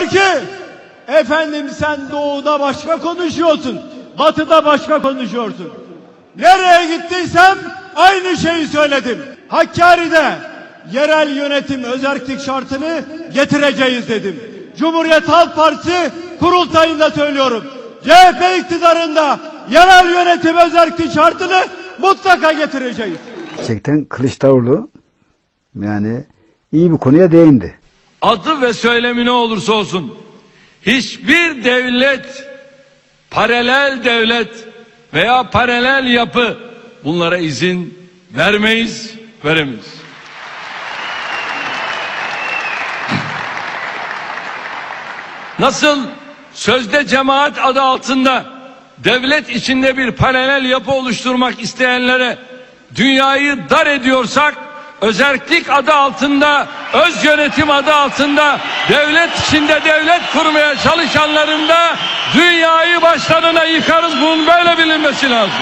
Diyorlar ki efendim sen doğuda başka konuşuyorsun. Batıda başka konuşuyorsun. Nereye gittiysem aynı şeyi söyledim. Hakkari'de yerel yönetim özerklik şartını getireceğiz dedim. Cumhuriyet Halk Partisi kurultayında söylüyorum. CHP iktidarında yerel yönetim özerklik şartını mutlaka getireceğiz. Gerçekten Kılıçdaroğlu yani iyi bir konuya değindi. Adı ve söylemi ne olursa olsun hiçbir devlet paralel devlet veya paralel yapı bunlara izin vermeyiz, veremeyiz. Nasıl sözde cemaat adı altında devlet içinde bir paralel yapı oluşturmak isteyenlere dünyayı dar ediyorsak özerklik adı altında öz yönetim adı altında devlet içinde devlet kurmaya çalışanların da dünyayı başlarına yıkarız bunun böyle bilinmesi lazım.